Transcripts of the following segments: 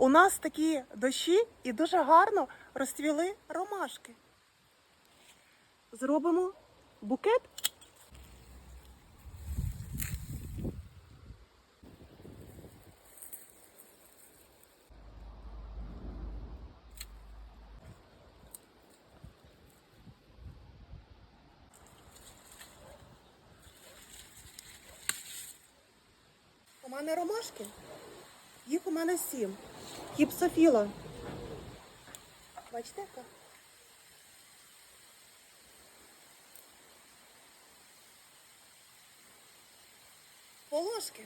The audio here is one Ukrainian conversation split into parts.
У нас такі дощі і дуже гарно розцвіли ромашки. Зробимо букет. У мене ромашки. Їх у мене сім. Гіпсофіла. Бачите, яка? Волошки.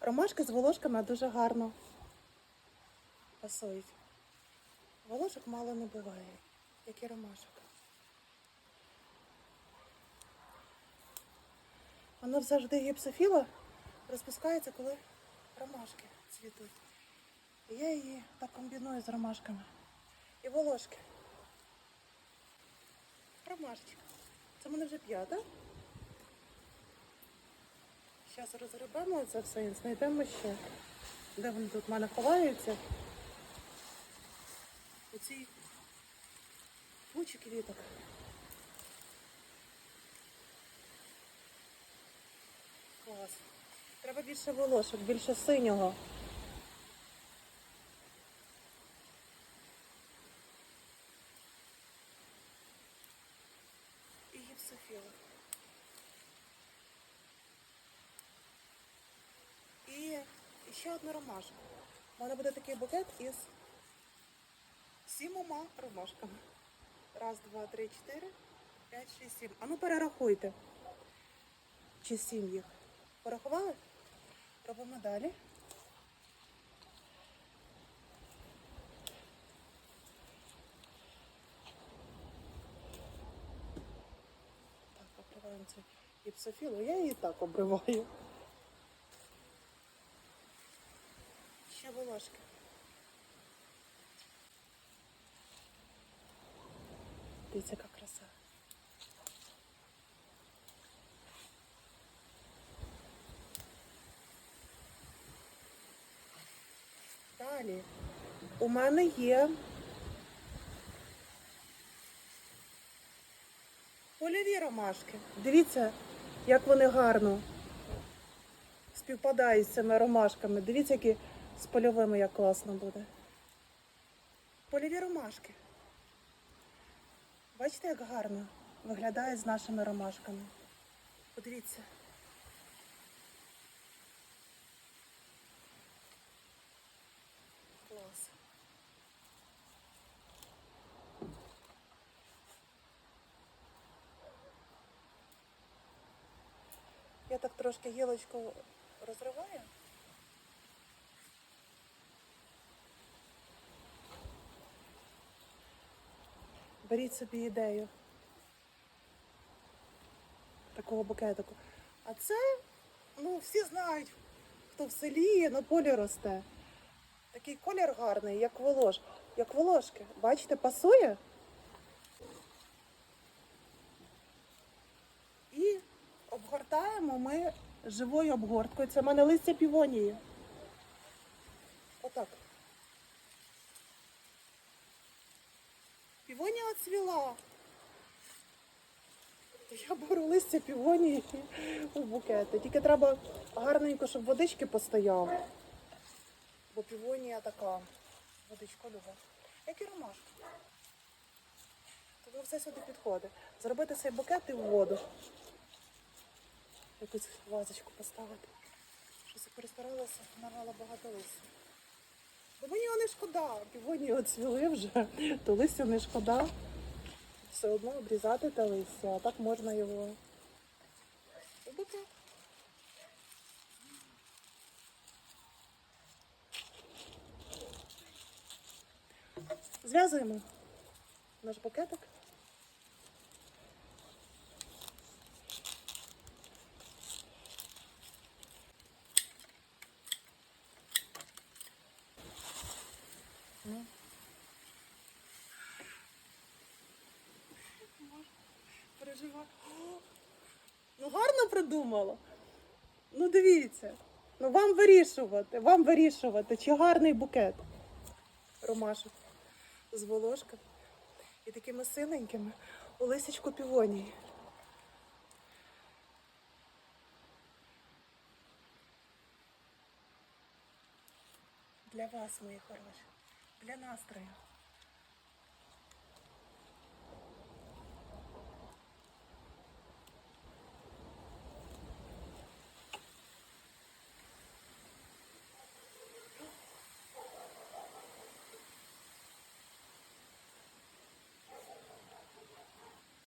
Ромашки з волошками дуже гарно пасують. Волошок мало не буває, як і ромашок. Воно завжди гіпсофіла розпускається, коли ромашки цвітуть. І я її так комбіную з ромашками. І волошки. Ромашечка. Це в мене вже п'ята. Зараз розгребемо це все і знайдемо ще. Де вони тут в мене ховаються? У цій кучі квіток. Клас. Треба більше волошок, більше синього. І гіпсофіли. І ще одна ромашка. У мене буде такий букет із сімома ромашками. Раз, два, три, чотири, п'ять, шість, сім. А ну перерахуйте. Чи сім їх. Порахували? Робимо далі. Так, обриваємо цю гіпсофілу. Я її так обриваю. Ще волошки. Дивіться, яка краса. Далі. У мене є польові ромашки. Дивіться, як вони гарно співпадають з цими ромашками. Дивіться, які з польовими як класно буде. Польові ромашки. Бачите, як гарно виглядає з нашими ромашками. Подивіться. Клас. Я так трошки гілочку розриваю. Беріть собі ідею такого букетику. А це, ну, всі знають, хто в селі на полі росте. Такий колір гарний, як волош, як волошки. Бачите, пасує? І обгортаємо ми живою обгорткою. Це в мене листя півонії. Отак. Півонія цвіла. Я беру листя півонії у букети. Тільки треба гарненько, щоб водички постояв. Бо півонія така. Водичку любить. Як і ромашка. Тобто все сюди підходить. Зробити цей букет і в воду. Якусь вазочку поставити. Щось перестаралася, нарвала багато листя. Бо мені його не шкода. Півоні оцвіли вже, то листя не шкода. Все одно обрізати те листя, а так можна його. букет. Зв'язуємо наш букетик. Ну. Переживаю. Ну гарно придумала. Ну дивіться. Ну вам вирішувати, вам вирішувати, чи гарний букет ромашок з волошками і такими синенькими у лисичку півонії. Для вас, мої хороші, для настрою.